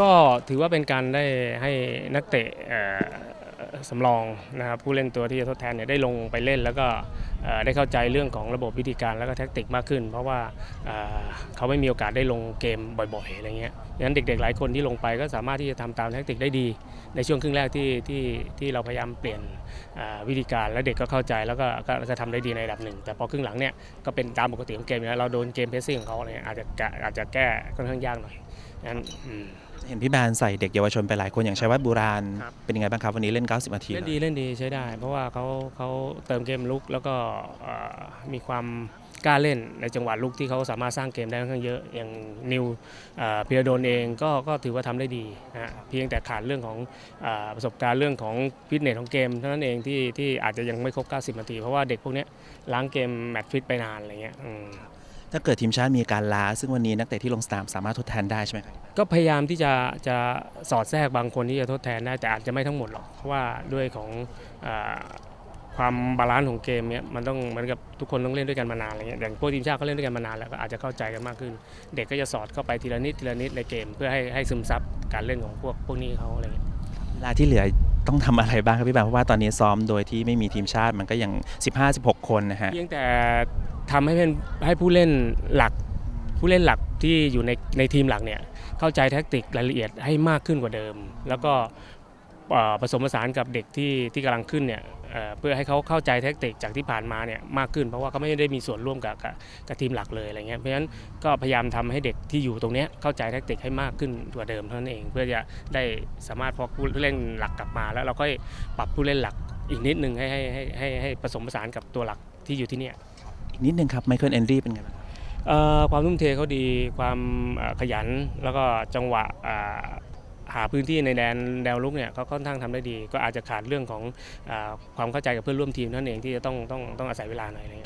ก็ถือว่าเป็นการได้ให้นักเตะสำรองนะครับผู้เล่นตัวที่จะทดแทนเนี่ยได้ลงไปเล่น แล้วก็ได้เข้าใจเรื่องของระบบวิธีการแล้วก็แท็กติกมากขึ้น เพราะว่าเเขาไม่มีโอกาสได้ลงเกมบ่อยๆอะไรเงี้ยดังนั้นเด็กๆหลายคนที่ลงไปก็สามารถที่จะทำตามแท็กติกได้ดี ในช่วงครึ่งแรกที่ที่ที่เราพยายามเปลี่ยนวิธีการและเด็กก็เข้าใจแล้วก็ก็ทำได้ดีในระดับหนึ่ง แต่พอครึ่งหลังเนี่ยก็เป็นตามปกติของเกมอยู่แล้วเราโดนเกมเพสซิ่งของเขาเนี่ยอาจจะแก้อาจจะแก้ค่อนข้างยากหน่อย งั้นอืม เห็นพี่แบนใส่เด็กเยาวชนไปหลายคนอย่างชัยวัฒน์บุราณครับ เป็นยังไงบ้างครับวันนี้เล่น 90นาทีเล่นดีเล่นดีใช้ได้ เพราะว่าเขาเขาเติมเกมลุกแล้วก็เอ่อมีความกล้าเล่นในจังหวะลุกที่เขาสามารถสร้างเกมได้ค่อนข้างเยอะอย่างนิวเอ่อพิรดลเองก็ก็ถือว่าทำได้ดีนะฮะเพียงแต่ขาดเรื่องของเออประสบการณ์เรื่องของฟิตเนสของเกมเท่านั้นเองที่ที่อาจจะยังไม่ครบ 90 นาที เพราะว่าเด็กพวกเนี้ยล้างเกมแมตช์ฟิตไปนานอะไรเงี้ยอืม ถ้าเกิดทีมชาติมีการล้า ซึ่งวันนี้นักเตะที่ลงสนามสามารถทดแทนได้ใช่ไหมครับก็พยายามที่จะจะสอดแทรกบางคนที่จะทดแทนได้แต่อาจจะไม่ทั้งหมดหรอกเพราะว่าด้วยของเออความบาลานซ์ของเกมเนี้ยมันต้องเหมือนกับทุกคนต้องเล่นด้วยกันมานานอะไรเงี้ยอย่างพวกทีมชาติเขาเล่นด้วยกันมานานแล้วก็อาจจะเข้าใจกันมากขึ้น เด็กก็จะสอดเข้าไปทีละนิดทีละนิดในเกม เพื่อให้ให้ซึมซับการเล่นของพวกพวกนี้เขาอะไรเงี้ยเวลาที่เหลือต้องทำอะไรบ้างครับพี่แบนเพราะว่าตอนนี้ซ้อมโดยที่ไม่มีทีมชาติมันก็ยัง 15-16 คนนะฮะเพียงแต่ ทำให้เป็นให้ผู้เล่นหลักผู้เล่นหลักที่อยู่ในในทีมหลักเนี่ยเข้าใจแท็กติกรายละเอียดให้มากขึ้นกว่าเดิม แล้วก็ผสมผสานกับเด็กที่ที่กำลังขึ้นเนี่ยเเพื่อให้เขาเข้าใจแท็กติกจากที่ผ่านมาเนี่ยมากขึ้นเพราะว่าเขาไม่ได้มีส่วนร่วมกับกับทีมหลักเลยอะไรเงี้ยเพราะฉะนั้นก็พยายามทำให้เด็กที่อยู่ตรงเนี้ยเข้าใจแท็กติกให้มากขึ้นกว่าเดิมเท่านั้นเอง เพื่อจะได้สามารถพอผู้เล่นหลักกลับมา แล้วเราก็ปรับผู้เล่นหลักอีกนิดนึงให้ให้ให้ให้ให้ผสมผสานกับตัวหลักที่อยู่ที่เนี่ย อีกนิดนึงครับไมเคิลแอนรีเป็นไงบ้างความทุ่มเทเขาดีความขยันแล้วก็จังหวะหาพื้นที่ในแดนแนวลุกเนี่ยเขาค่อนข้างทำได้ดี ก็อาจจะขาดเรื่องของอความเข้าใจกับเพื่อนร่วมทีมนั่นเองที่จะต้องต้องต้องอาศัยเวลาหน่อยเลย